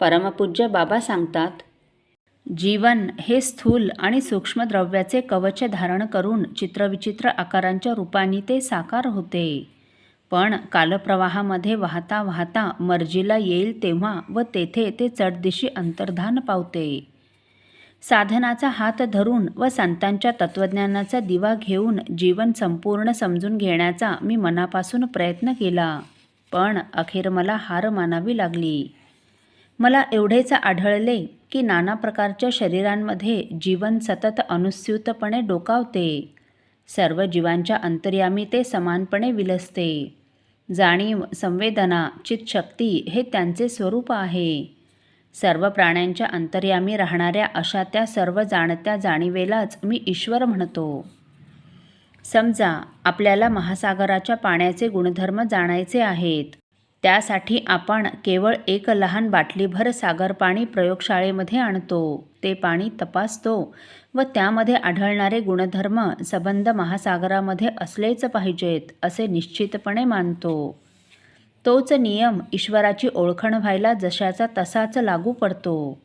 परमपूज्य बाबा सांगतात जीवन हे स्थूल आणि सूक्ष्म द्रव्याचे कवच धारण करून चित्रविचित्र आकारांच्या रूपाने ते साकार होते. पण कालप्रवाहामध्ये वाहता वाहता मर्जीला येईल तेव्हा व तेथे ते चढदिशी अंतर्धान पावते. साधनाचा हात धरून व संतांच्या तत्त्वज्ञानाचा दिवा घेऊन जीवन संपूर्ण समजून घेण्याचा मी मनापासून प्रयत्न केला. पण अखेर मला हार मानावी लागली. मला एवढेच आढळले की नाना प्रकारच्या शरीरांमध्ये जीवन सतत अनुस्यूतपणे डोकावते. सर्व जीवांच्या अंतर्यामी ते समानपणे विलसते. जाणीव संवेदना चितशक्ती हे त्यांचे स्वरूप आहे. सर्व प्राण्यांच्या अंतर्यामी राहणाऱ्या अशा त्या सर्व जाणत्या जाणीवेलाच मी ईश्वर म्हणतो. समजा आपल्याला महासागराच्या पाण्याचे गुणधर्म जाणायचे आहेत. त्यासाठी आपण केवळ एक लहान बाटलीभर सागर पाणी प्रयोगशाळेमध्ये आणतो. ते पाणी तपासतो व त्यामध्ये आढळणारे गुणधर्म सबंध महासागरामध्ये असलेच पाहिजेत असे निश्चितपणे मानतो. तोच नियम ईश्वराची ओळखण व्हायला जशाचा तसाच लागू पडतो.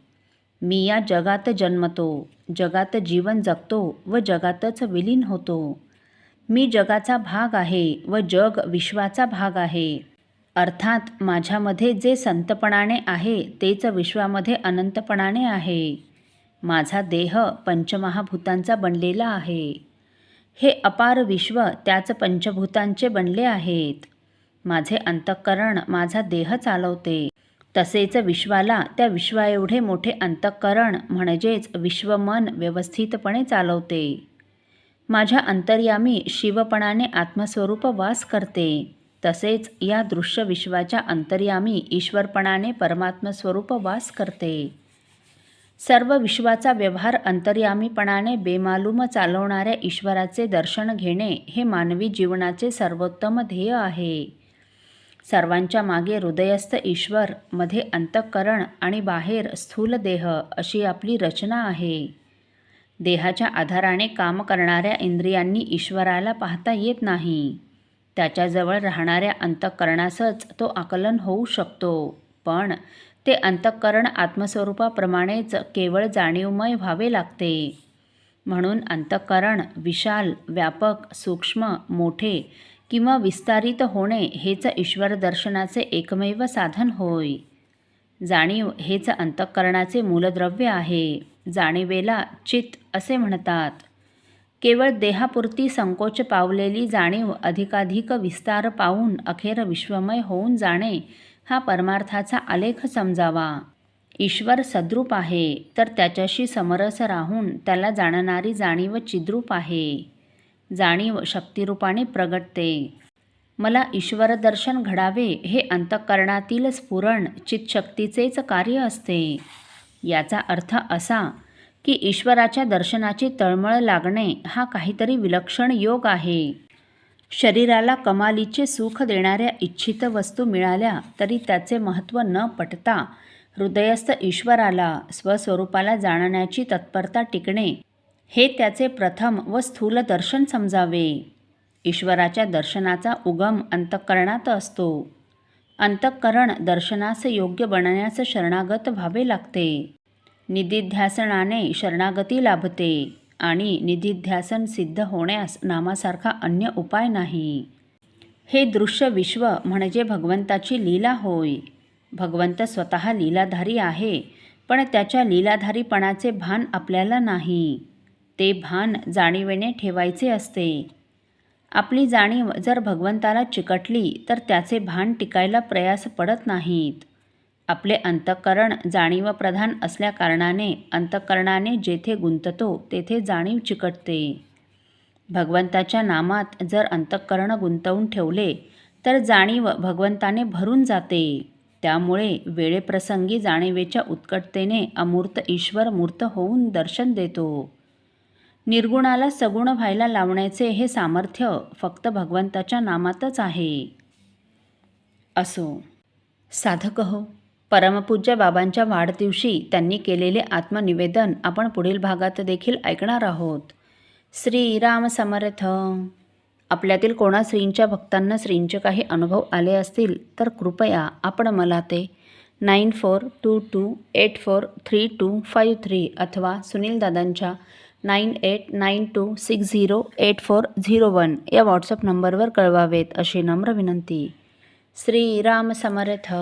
मी या जगात जन्मतो जगात जीवन जगतो व जगातच विलीन होतो. मी जगाचा भाग आहे व जग विश्वाचा भाग आहे. अर्थात माझ्यामध्ये जे संतपणाने आहे तेच विश्वामध्ये अनंतपणाने आहे. माझा देह पंचमहाभूतांचा बनलेला आहे. हे अपार विश्व त्याच पंचभूतांचे बनले आहेत. माझे अंतःकरण माझा देह चालवते. तसेच विश्वाला त्या विश्वाएवढे मोठे अंतःकरण म्हणजेच विश्वमन व्यवस्थितपणे चालवते. माझ्या अंतर्यामी शिवपणाने आत्मस्वरूप वास करते. तसेच या दृश्य विश्वाच्या अंतर्यामी ईश्वरपणाने परमात्मस्वरूप वास करते. सर्व विश्वाचा व्यवहार अंतर्यामीपणाने बेमालूम चालवणाऱ्या ईश्वराचे दर्शन घेणे हे मानवी जीवनाचे सर्वोत्तम ध्येय आहे. सर्वांच्या मागे हृदयस्थ ईश्वर मध्ये अंतःकरण आणि बाहेर स्थूल देह अशी आपली रचना आहे. देहाच्या आधाराने काम करणाऱ्या इंद्रियांनी ईश्वराला पाहता येत नाही. त्याच्याजवळ राहणाऱ्या अंतःकरणासच तो आकलन होऊ शकतो. पण ते अंतःकरण आत्मस्वरूपाप्रमाणेच केवळ जाणीवमय व्हावे लागते. म्हणून अंतःकरण विशाल व्यापक सूक्ष्म मोठे किंवा विस्तारित होणे हेच ईश्वर दर्शनाचे एकमेव साधन होय. जाणीव हेच अंतःकरणाचे मूलद्रव्य आहे. जाणीवेला चित असे म्हणतात. केवळ देहापुरती संकोच पावलेली जाणीव अधिकाधिक विस्तार पाहून अखेर विश्वमय होऊन जाणे हा परमार्थाचा आलेख समजावा. ईश्वर सद्रूप आहे तर त्याच्याशी समरस राहून त्याला जाणणारी जाणीव चिद्रूप आहे. जाणीव शक्तिरूपाने प्रगटते. मला ईश्वर दर्शन घडावे हे अंतःकरणातील स्फुरण चितशक्तीचेच कार्य असते. याचा अर्थ असा की ईश्वराच्या दर्शनाची तळमळ लागणे हा काहीतरी विलक्षण योग आहे. शरीराला कमालीचे सुख देणाऱ्या इच्छित वस्तू मिळाल्या तरी त्याचे महत्त्व न पटता हृदयस्थ ईश्वराला स्वस्वरूपाला जाणण्याची तत्परता टिकणे हे त्याचे प्रथम व स्थूल दर्शन समजावे. ईश्वराच्या दर्शनाचा उगम अंतःकरणात असतो. अंतःकरण दर्शनास योग्य बनण्यास शरणागत व्हावे लागते. निधिध्यासनाने शरणागती लाभते आणि निधिध्यासन सिद्ध होण्यास नामासारखा अन्य उपाय नाही. हे दृश्य विश्व म्हणजे भगवंताची लीला होय. भगवंत स्वतः लीलाधारी आहे पण त्याच्या लीलाधारीपणाचे भान आपल्याला नाही. ते भान जाणीवेने ठेवायचे असते. आपली जाणीव जर भगवंताला चिकटली तर त्याचे भान टिकायला प्रयास पडत नाहीत. आपले अंतःकरण जाणीवप्रधान असल्याकारणाने अंतःकरणाने जेथे गुंततो तेथे जाणीव चिकटते. भगवंताच्या नामात जर अंतःकरण गुंतवून ठेवले तर जाणीव भगवंताने भरून जाते. त्यामुळे वेळेप्रसंगी जाणीवेच्या उत्कटतेने अमूर्त ईश्वर मूर्त होऊन दर्शन देतो. निर्गुणाला सगुण व्हायला लावण्याचे हे सामर्थ्य फक्त भगवंताच्या नामातच आहे. असो. साधक हो. परमपूज्य बाबांच्या वाढदिवशी त्यांनी केलेले आत्मनिवेदन आपण पुढील भागात देखील ऐकणार आहोत. श्रीराम समर्थ. आपल्यातील कोणा श्रींच्या भक्तांना श्रींचे काही अनुभव आले असतील तर कृपया आपण मला ते nine four two two eight four three two five three अथवा सुनील दादांच्या nine eight nine two six zero eight four zero one या व्हॉट्सअप नंबरवर कळवावेत अशी नम्र विनंती. श्रीराम समर्थ.